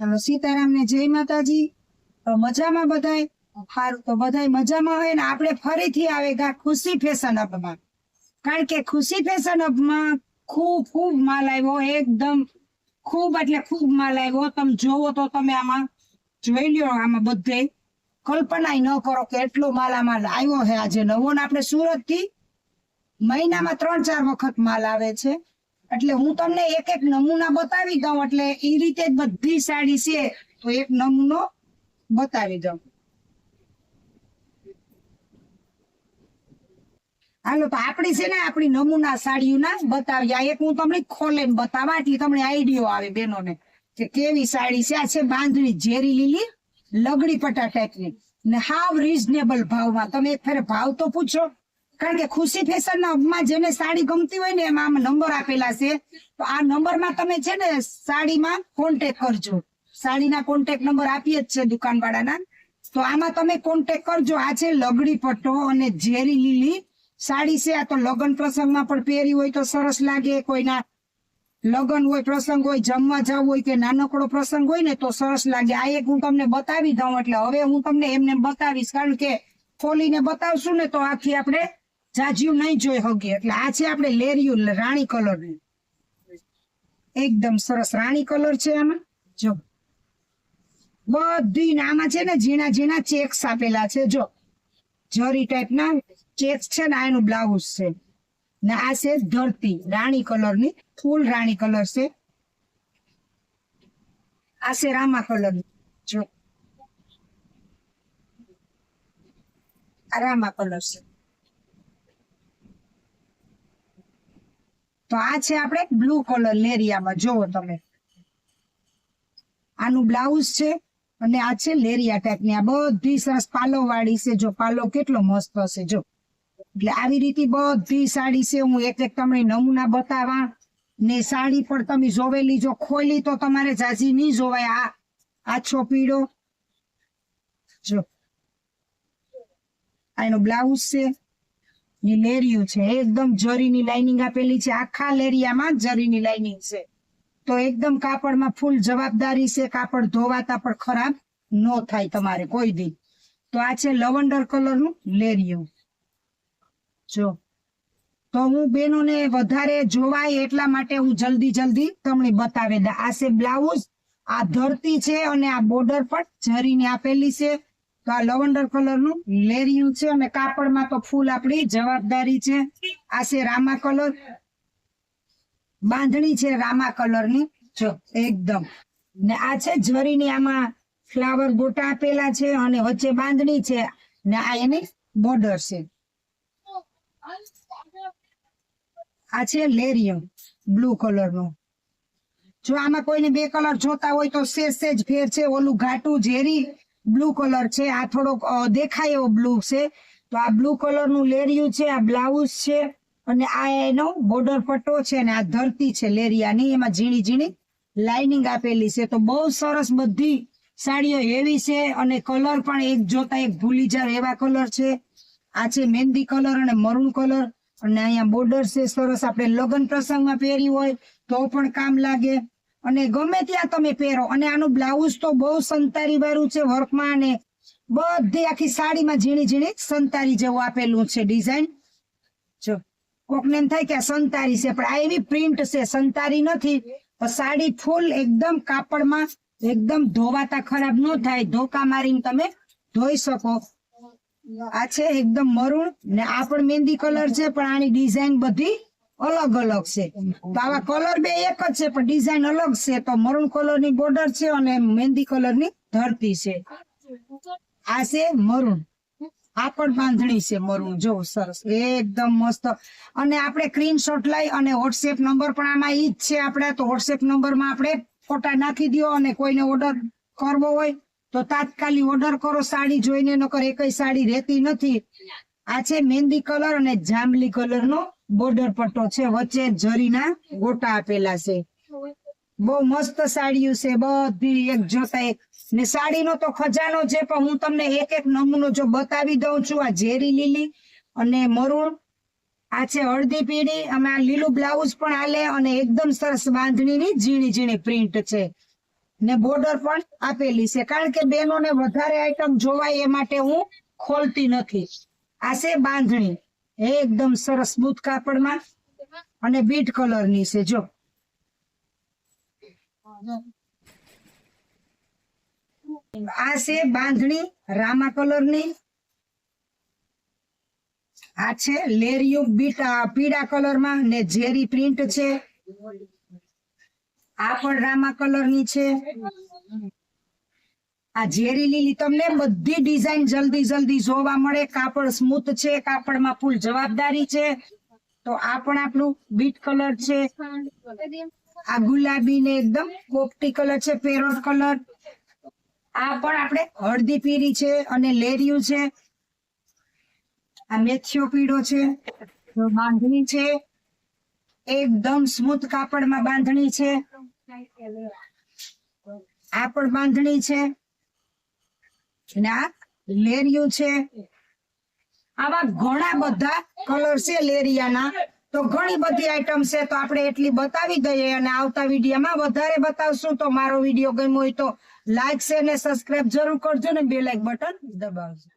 ચાલો સીતારામ ને જય માતાજી. મજામાં બધાય? સારું તો બધાય મજામાં હોય ને આપણે ફરીથી આવે ખુશી ફેશન અપમાં કારણ કે ખુશી ફેશન અપમાં ખૂબ ખૂબ માલ આવ્યો, એકદમ ખૂબ એટલે ખૂબ માલ આવ્યો. તમે જોવો તો તમે આમાં જોઈ લ્યો આમાં બધે. કલ્પના ન કરો કે એટલો માલ આમાં આવ્યો છે આજે. નવો ને આપણે સુરતથી મહિનામાં ત્રણ ચાર વખત માલ આવે છે. એટલે હું તમને એક એક નમૂના બતાવી દઉં, એટલે એ રીતે જ બધી સાડી છે, તો એક નમૂનો બતાવી દઉં. હાલો, તો આપણી છે ને, આપણી નમૂના સાડીઓના બતાવી આ એક હું તમને ખોલે બતાવા, એટલે તમને આઈડિયો આવે બહેનોને કે કેવી સાડી છે. આ છે બાંધણી ઝેરી લીલી લગડી પટ્ટા ટાઈપની. ને હાવ રીઝનેબલ ભાવમાં. તમે એક ફેરે ભાવ તો પૂછો. કારણ કે ખુશી ફેશનમાં જેને સાડી ગમતી હોય ને એમાં આમાં નંબર આપેલા છે. તો આ નંબરમાં તમે છે ને સાડીમાં કોન્ટેક કરજો. સાડીના કોન્ટેક નંબર આપીએ જ છે દુકાનવાળાના. તો આમાં તમે કોન્ટેક કરજો. આ છે લગડી પટ્ટો અને ઝેરી લીલી સાડી છે. આ તો લગ્ન પ્રસંગમાં પણ પહેરી હોય તો સરસ લાગે. કોઈના લગ્ન હોય, પ્રસંગ હોય, જમવા જવું હોય કે નાનકડો પ્રસંગ હોય ને તો સરસ લાગે. આ એક હું તમને બતાવી દઉં, એટલે હવે હું તમને એમને બતાવીશ. કારણ કે ખોલીને બતાવશું ને તો આખી આપણે જાજ્યું નહીં જોઈ શકીએ એટલે આ છે આપણે લેરિયું રાણી કલર એકદમ સરસ રાણી કલર છે આમાં. જો. બધી ને આમાં છે ને ઝીણા ઝીણા ચેક્સ આપેલા છે. જો. જરી ટાઈપ ના ચેક્સ છે ને એનું બ્લાઉઝ છે. ને આ છે ધરતી, રાણી કલરની ફૂલ રાણી કલર છે. આ છે રામા કલર. જો. આ રામા કલર છે. તો આ છે આપણે બ્લુ કલર લેરિયામાં. જોવો તમે. આનું બ્લાઉઝ છે અને આ છે લેરિયા ટાઈપની આ બધી સરસ પાલો વાળી છે. જો પાલો કેટલો મસ્ત હશે, જો. એટલે આવી રીતે બધી સાડી છે. હું એક એક તમને નમૂના બતાવા. ને સાડી પણ તમે જોવેલી, જો ખોલી તો તમારે જાજી નહીં જોવાય. આ, આછો પીળો. જો. આ એનો બ્લાઉઝ છે. એ લેરિયું છે એકદમ જરીની લાઇનિંગ આપેલી છે. આખા લેરિયામાં જરીની લાઇનિંગ છે. તો એકદમ કાપડમાં ફૂલ જવાબદારી છે, કાપડ ધોવાતા પણ ખરાબ ન થાય તમારે કોઈ દી. તો આ છે લવંડર કલરનું લેરિયું. જો. તો હું બેનોને વધારે જોવાય એટલા માટે હું જલ્દી જલ્દી તમને બતાવી દઉં. આ છે બ્લાઉઝ, આ ધરતી છે અને આ બોર્ડર પણ જરીને આપેલી છે. તો આ લવંડર કલરનું લેરિયું છે અને કાપડમાં તો ફૂલ આપણી જવાબદારી છે. આ છે રામા કલર. બાંધણી છે રામા કલરની. જો, એકદમ. ને આ છે જરીની આમાં ફ્લાવર ગોટા આપેલા છે અને વચ્ચે બાંધણી છે. ને આ એની બોર્ડર છે. આ છે લેરિયમ બ્લુ કલરનું. જો આમાં કોઈને બે કલર જોતા હોય તો સેજ સેજ ફેર છે, ઓલું ઘાટું ઝેરી બ્લુ કલર છે. આ થોડોક દેખાય એવો બ્લુ છે. તો આ બ્લુ કલરનું લેરિયું છે, આ બ્લાઉઝ છે, અને આ એનો બોર્ડર પટ્ટો છે અને આ ધરતી છે લેરિયાની. એમાં ઝીણી ઝીણી લાઇનિંગ આપેલી છે. તો બહુ સરસ બધી સાડીઓ એવી છે અને કલર પણ એક જોતા એક ભૂલી જાવ એવા કલર છે. આ છે મહેંદી કલર અને મરૂન કલર. અને અહીંયા બોર્ડર છે. સરસ આપણે લગ્ન પ્રસંગમાં પહેરી હોય તો પણ કામ લાગે. અને ગમે ત્યાં તમે પહેરો. અને આનું બ્લાઉઝ તો બહુ સંતારી વાળું છે વર્કમાં અને બધી આખી સાડીમાં ઝીણી ઝીણી સંતારી જેવું આપેલું છે ડિઝાઇન જો, કોકને એમ થાય કે આ સંતારી છે, પણ આ એવી પ્રિન્ટ છે, સંતારી નથી. તો સાડી ફૂલ એકદમ કાપડમાં એકદમ ધોવાતા ખરાબ ન થાય. ધોકા મારીને તમે ધોઈ શકો. આ છે એકદમ મરૂણ ને આ પણ મહેંદી કલર છે, પણ આની ડિઝાઇન બધી અલગ અલગ છે. તો આવા કલર બે એક જ છે, પણ ડિઝાઇન અલગ છે. તો મરૂન કલરની બોર્ડર છે અને મહેંદી કલરની ધરતી છે. આ છે મરૂન આ પણ બાંધણી છે મરૂણ જો, સરસ. એકદમ મસ્ત. અને આપણે સ્ક્રીનશોટ લઈ અને વોટ્સએપ નંબર પણ આમાં ઈ જ છે આપણે. તો વોટ્સએપ નંબરમાં આપણે ફોટા નાખી દો અને કોઈને ઓર્ડર કરવો હોય તો તાત્કાલિક ઓર્ડર કરો. સાડી જોઈને નકર એકય સાડી રહેતી નથી. આ છે મહેંદી કલર અને જાંબલી કલર નો બોર્ડર પટ્ટો છે. વચ્ચે જરીના ગોટા આપેલા છે. બહુ મસ્ત સાડીઓ છે. બધી એક જોતા ને સાડીનો તો ખજાનો છે, પણ હું તમને એક એક નમૂનો જો બતાવી દઉં છું. આ ઝેરી લીલી અને મરૂણ. આ છે હળદી પીળી અમે આ લીલું બ્લાઉઝ પણ આલે અને એકદમ સરસ બાંધણીની ઝીણી ઝીણી પ્રિન્ટ છે. ને બોર્ડર પણ આપેલી છે. કારણ કે બહેનોને વધારે આઈટમ જોવાય એ માટે હું ખોલતી નથી. આ છે બાંધણી. એકદમ સરસ સ્મૂથ કાપડમાં અને બીટ કલરની છે, જો. આ છે બાંધણી રામા કલરની આ છે લેરિયું બીટ પીળા કલરમાં ને ઝેરી પ્રિન્ટ છે. આ પણ રામા કલરની છે. આ ઝેરી લીલી તમને બધી ડિઝાઇન જલ્દી જલ્દી જોવા મળે. કાપડ સ્મૂથ છે, કાપડમાં ફૂલ જવાબદારી છે. તો આ પણ આપણું બીટ કલર છે. આ ગુલાબી ને એકદમ કોપટી કલર છે, પેરોટ કલર. આ પણ આપણે હળદી પીળી છે અને લેરિયું છે. આ મેથીઓ પીળો છે, બાંધણી છે. એકદમ સ્મૂથ કાપડમાં બાંધણી છે. આ પણ બાંધણી છે. અને લેરિયું છે. આવા ઘણા બધા કલર છે લેરિયાના. તો ઘણી બધી આઈટમ છે, તો આપણે એટલી બતાવી દઈએ અને આવતા વિડીયોમાં વધારે બતાવશું. તો મારો વીડિયો ગમ્યો હોય તો લાઈક શેર ને સબસ્ક્રાઇબ જરૂર કરજો ને બે લાઈક બટન દબાવજો.